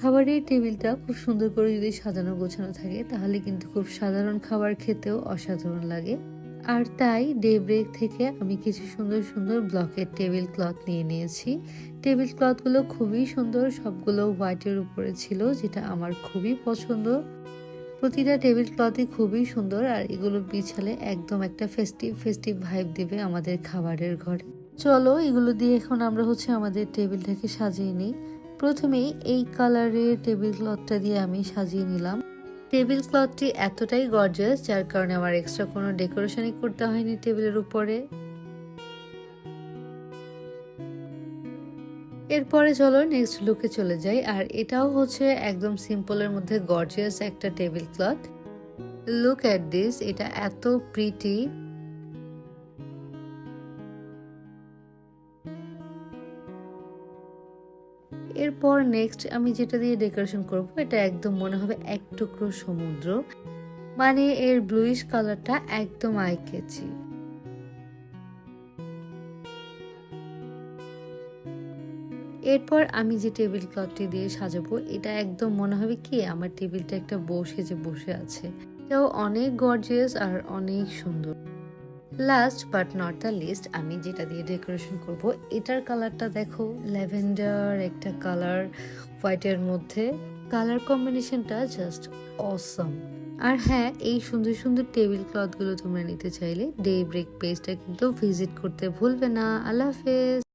খাবারের টেবিলটা খুব সুন্দর করে যদি সাজানো গোছানো থাকে, তাহলে কিন্তু খুব সাধারণ খাবার খেতেও অসাধারণ লাগে। আর তাই ডে ব্রেক থেকে আমি কিছু সুন্দর সুন্দর ব্লকের টেবিল ক্লথ নিয়ে নিয়েছি। টেবিল ক্লথগুলো খুবই সুন্দর, সবগুলো হোয়াইটের উপরে ছিল, যেটা আমার খুবই পছন্দ। প্রতিটা টেবিল ক্লথই খুবই সুন্দর, আর এগুলো বিছালে একদম একটা ফেস্টিভ ফেস্টিভ ভাইব দিবে আমাদের খাবারের ঘরে। চলো, এগুলো দিয়ে এখন আমরা হচ্ছে আমাদের টেবিলটাকে সাজিয়ে নিই। প্রথমেই এই কালারের টেবিল ক্লথটা দিয়ে আমি সাজিয়ে নিলাম। টেবিল ক্লথটি এতটাই গর্জাস যার কারণে আমার এক্সট্রা কোনো ডেকোরেশনই করতে হয়নি টেবিলের উপরে। এরপরে চলো নেক্সট লুকে চলে যাই, আর এটাও হচ্ছে একদম সিম্পলের মধ্যে গর্জিয়াস একটা table cloth. Look at this এটা এত প্রিটি এরপর নেক্সট আমি যেটা দিয়ে ডেকোরেশন করব, এটা একদম মনে হবে এক টুকরো সমুদ্র। মানে এর ব্লুইশ কালারটা একদম আই কেচি এরপর আমি যে টেবিল ক্লথটি দিয়ে সাজাবো, এটা একদম মনে হবে কি, আমার টেবিলটা একটা বসে যে বসে আছে। এটাও অনেক গর্জিয়াস আর অনেক সুন্দর। Last but not the least আমি যেটা দিয়ে ডেকোরেশন করব, এটার কালারটা দেখো ল্যাভেন্ডার একটা কালার হোয়াইটের মধ্যে। কালার কম্বিনেশনটা জাস্ট অসম আর হ্যাঁ এই সুন্দর সুন্দর টেবিল ক্লথগুলো তোমরা নিতে চাইলে ডে ব্রেক পেজটা কিন্তু ভিজিট করতে ভুলবে না। আল্লাহ হাফেজ।